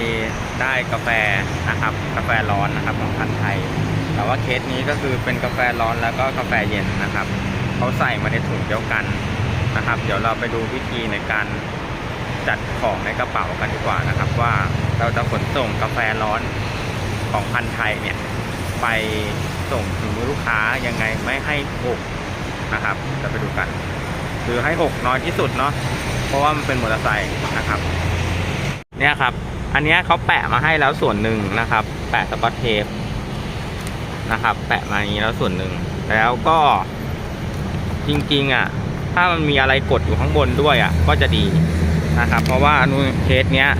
ดีได้กาแฟนะครับ กาแฟร้อนนะครับของพันธุ์ไทย แต่ว่าเคสนี้ก็คือเป็นกาแฟร้อนแล้วก็กาแฟเย็นนะครับเขาใส่มาในถุงเดียวกันนะครับ เดี๋ยวเราไปดูวิธีในการจัดของในกระเป๋ากันดีกว่านะครับ ว่าเราจะขนส่งกาแฟร้อนของพันธุ์ไทยเนี่ยไปส่งถึงลูกค้ายังไงไม่ให้หกนะครับ จะไปดูกัน คือให้หกน้อยที่สุดเนาะเพราะว่ามันเป็นมอเตอร์ไซค์นะครับ เนี่ยครับ อันนี้เขาแปะมาให้แล้วส่วนหนึ่งนะครับ แปะสกอตเทปนะครับ แปะมาอย่างนี้แล้วส่วนหนึ่ง แล้วก็จริงๆอะ ถ้ามันมีอะไรกดอยู่ข้างบนด้วยอะ ก็จะดีนะครับ เพราะว่านูนเคสเนี้ย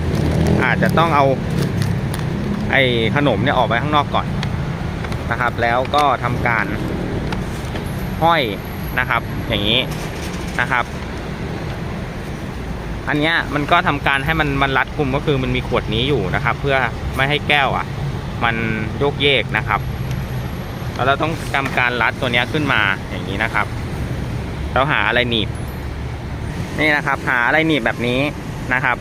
อาจจะต้องเอา ไอ้ขนมเนี่ยออกไปข้างนอกก่อนนะครับ แล้วก็ทำการห้อยนะครับ อย่างนี้นะครับ อันเนี้ยมันก็ทำการให้มันมันรัดกุมก็คือมันมีขวดนี้อยู่นะครับ เพื่อไม่ให้แก้วอะ มันโยกเยกนะครับแล้วเราต้องทำการรัดตัวเนี้ยขึ้นมาอย่างนี้นะครับ เราหาอะไรหนีบ นี่นะครับ หาอะไรหนีบแบบนี้นะครับ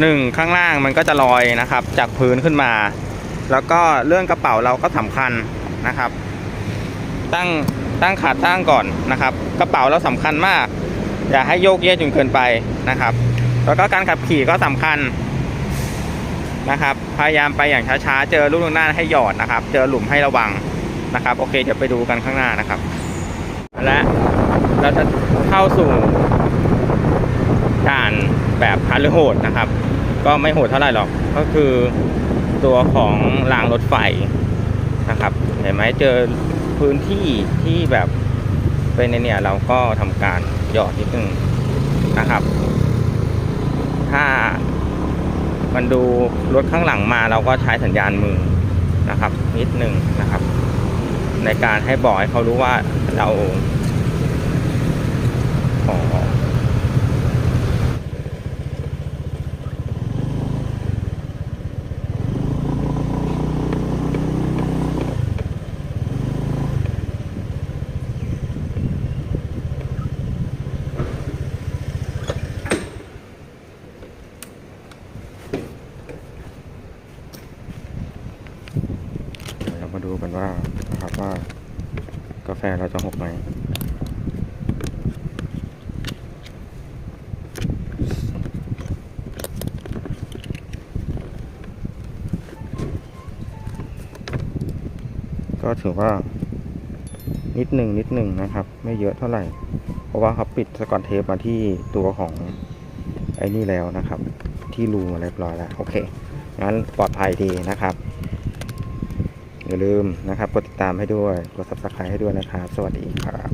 หนึ่งข้างล่างมันก็จะลอยนะครับ จากพื้นขึ้นมา แล้วก็เรื่องกระเป๋าเราก็สำคัญนะครับ ตั้งตั้งขาตั้งก่อนนะครับ กระเป๋าเราสำคัญมาก อย่าให้โยกเยกจนเกินไปนะครับ แล้วก็การขับขี่ก็สำคัญนะครับ พยายามไปอย่างช้าๆ เจอลูกข้างหน้าให้หยอดนะครับ เจอหลุมให้ระวังนะครับ โอเคเดี๋ยวไปดูกันข้างหน้านะครับ และเราจะเข้าสู่ด่านแบบฮาร์ดโหดนะครับ ก็ไม่โหดเท่าไหร่หรอก ก็คือตัวของรางรถไฟนะครับ เห็นไหมเจอพื้นที่ที่แบบ เป็นในเนี่ยเราก็ทำการหยอดนิดนึงนะครับ ถ้ามันดูรถข้างหลังมาเราก็ใช้สัญญาณมือนะครับ นิดนึงนะครับ ในการให้บอกให้เขารู้ว่าเราขอ เดี๋ยวเรามาดู กันว่านะครับว่ากาแฟเราจะหกไหมก็ถือว่า นิดหนึ่งนิดหนึ่งนะครับ ไม่เยอะเท่าไหร่ เพราะว่าเขาปิดสกอตเทปมาที่ตัวของไอ้นี่แล้วนะครับ ที่รูมาเรียบร้อยแล้ว โอเค งั้นปลอดภัยดีนะครับ อย่าลืมนะครับ กดติดตามให้ด้วย กด subscribe ให้ด้วยนะครับ สวัสดีครับ